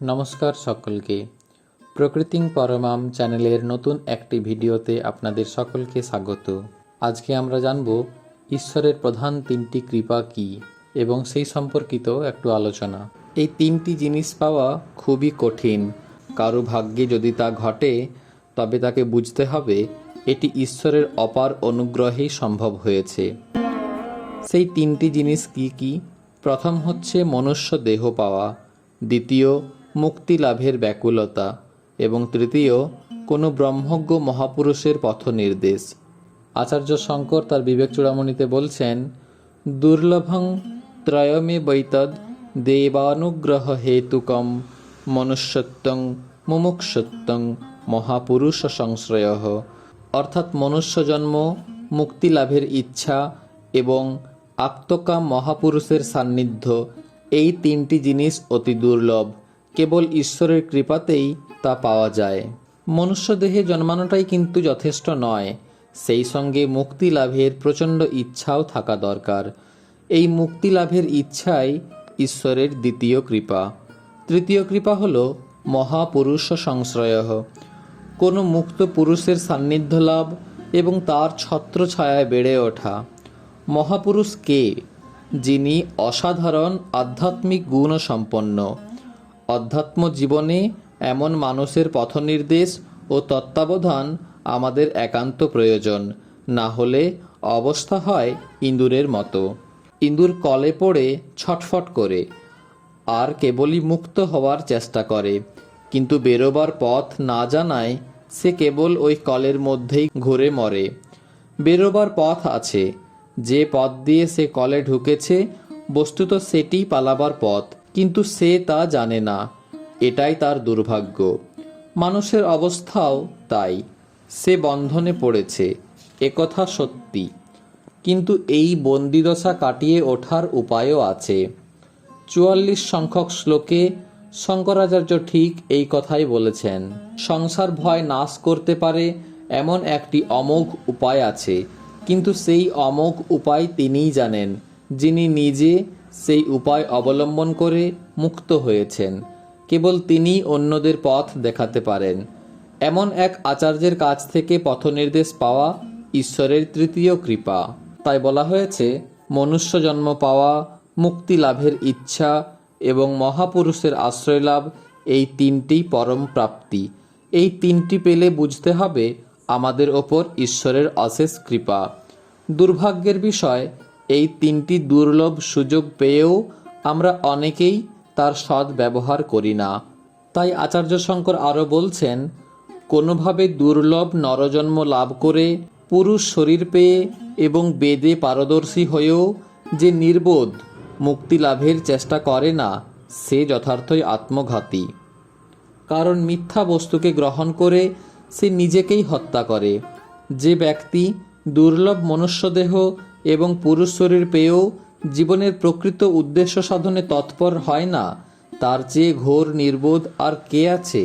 নমস্কার সকলকে। প্রকৃতিং পরমাম চ্যানেলের নতুন একটি ভিডিওতে আপনাদের সকলকে স্বাগত। আজকে আমরা জানব ঈশ্বরের প্রধান তিনটি কৃপা কি এবং সেই সম্পর্কিত একটু আলোচনা। এই তিনটি জিনিস পাওয়া খুবই কঠিন। কারও ভাগ্যে যদি তা ঘটে, তবে তাকে বুঝতে হবে এটি ঈশ্বরের অপার অনুগ্রহেই সম্ভব হয়েছে। সেই তিনটি জিনিস কি কি? প্রথম হচ্ছে মনুষ্য দেহ পাওয়া, দ্বিতীয় মুক্তি লাভের ব্যাকুলতা এবং তৃতীয়, কোনো ব্রহ্মজ্ঞ মহাপুরুষের পথ নির্দেশ আচার্য শঙ্কর তার বিবেক চূড়ামণিতে বলছেন, দুর্লভং ত্রয়মে বৈতদ দেবানুগ্রহ হেতুকম মনুষ্যত্বং মুমুক্ষত্বং মহাপুরুষ সংশ্রয়। অর্থাৎ মনুষ্য জন্ম মুক্তি লাভের ইচ্ছা এবং আত্মকাম মহাপুরুষের সান্নিধ্য, এই তিনটি জিনিস অতি দুর্লভ। কেবল ঈশ্বরের কৃপাতেই তা পাওয়া যায়। মনুষ্য দেহে জন্মানোটাই কিন্তু যথেষ্ট নয়। সেই সঙ্গে মুক্তি লাভের প্রচণ্ড ইচ্ছাও থাকা দরকার। এই মুক্তি লাভের ইচ্ছাই ঈশ্বরের দ্বিতীয় কৃপা। তৃতীয় কৃপা হল মহাপুরুষ সংশ্রয়। কোনো মুক্ত পুরুষের সান্নিধ্য লাভ এবং তার ছত্রছায়ায় বেড়ে ওঠা। মহাপুরুষ কে? যিনি অসাধারণ আধ্যাত্মিক গুণ সম্পন্ন অধ্যাত্ম জীবনে এমন মানুষের পথনির্দেশ ও তত্ত্বাবধান আমাদের একান্ত প্রয়োজন। না হলে অবস্থা হয় ইঁদুরের মতো। ইঁদুর কলে পড়ে, ছটফট করে। আর কেবলই মুক্ত হওয়ার চেষ্টা করে। কিন্তু বেরোবার পথ না জানায় সে কেবল ওই কলের মধ্যেই ঘুরে মরে। বেরোবার পথ আছে। যে পথ দিয়ে সে কলে ঢুকেছে, বস্তুত সেটি পালাবার পথ। কিন্তু সে তা জানে না। এটাই তার দুর্ভাগ্য। মানুষের অবস্থাও তাই। সে বন্ধনে পড়েছে। একথা সত্যি। কিন্তু এই বন্দিদশা কাটিয়ে ওঠার উপায়ও আছে। চুয়াল্লিশ সংখ্যক শ্লোকে শঙ্করাচার্য ঠিক এই কথাই বলেছেন, সংসার ভয় নাশ করতে পারে এমন একটি অমোঘ উপায় আছে। কিন্তু সেই অমোঘ উপায় তিনিই জানেন। যিনি নিজে সেই উপায় অবলম্বন করে মুক্ত হয়েছেন, কেবল তিনি অন্যদের পথ দেখাতে পারেন। এমন এক আচার্যের কাছ থেকে পথনির্দেশ পাওয়া ঈশ্বরের তৃতীয় কৃপা। তাই বলা হয়েছে, মনুষ্য জন্ম পাওয়া, মুক্তি লাভের ইচ্ছা এবং মহাপুরুষের আশ্রয় লাভ এই তিনটি পরম প্রাপ্তি। এই তিনটি পেলে বুঝতে হবে আমাদের ওপর ঈশ্বরের অশেষ কৃপা। দুর্ভাগ্যের বিষয় এই তিনটি দুর্লভ সুযোগ পেয়েও আমরা অনেকেই তার সৎ ব্যবহার করি না। তাই আচার্য শঙ্কর আরও বলছেন, কোনোভাবে দুর্লভ নরজন্ম লাভ করে পুরুষ শরীর পেয়ে এবং বেদে পারদর্শী হয়েও যে নির্বোধ মুক্তি লাভের চেষ্টা করে না, সে যথার্থই আত্মঘাতী। কারণ মিথ্যা বস্তুকে গ্রহণ করে সে নিজেকেই হত্যা করে। যে ব্যক্তি দুর্লভ মনুষ্যদেহ এবং পুরুষ শরীর পেয়েও জীবনের প্রকৃত উদ্দেশ্য সাধনে তৎপর হয় না। তার চেয়ে ঘোর, নির্বোধ আর কে আছে?